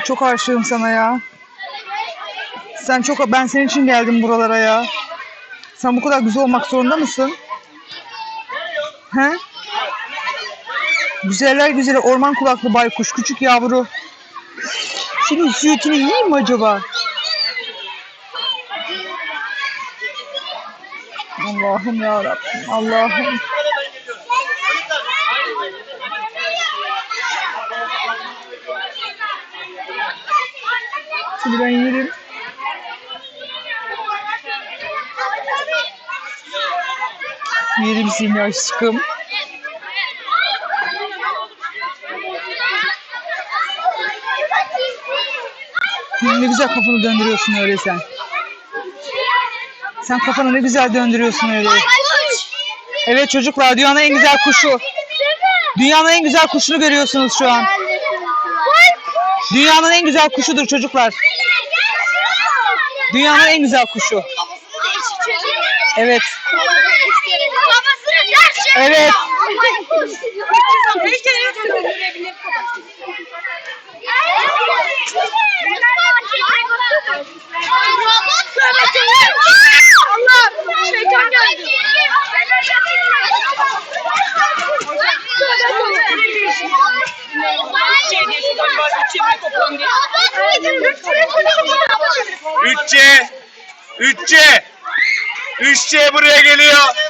çok aşığım sana ya. Sen çok ben senin için geldim buralara ya. Sen bu kadar güzel olmak zorunda mısın? He? Güzeller güzeli orman kulaklı baykuş küçük yavru. Senin sütünü yiyeyim mi acaba? Allah'ım ya Rabbim. Allah'ım. Şimdi ben yerim. Yerim seni aşkım. Ne güzel kafanı döndürüyorsun öyle sen. Sen kafanı ne güzel döndürüyorsun öyle. Evet çocuklar dünyanın en güzel kuşu. Dünyanın en güzel kuşunu görüyorsunuz şu an. Dünyanın en güzel kuşudur çocuklar. Dünyanın en güzel kuşu. Evet. Evet. Allah! var. 3C 3C. 3C. 3C buraya geliyor.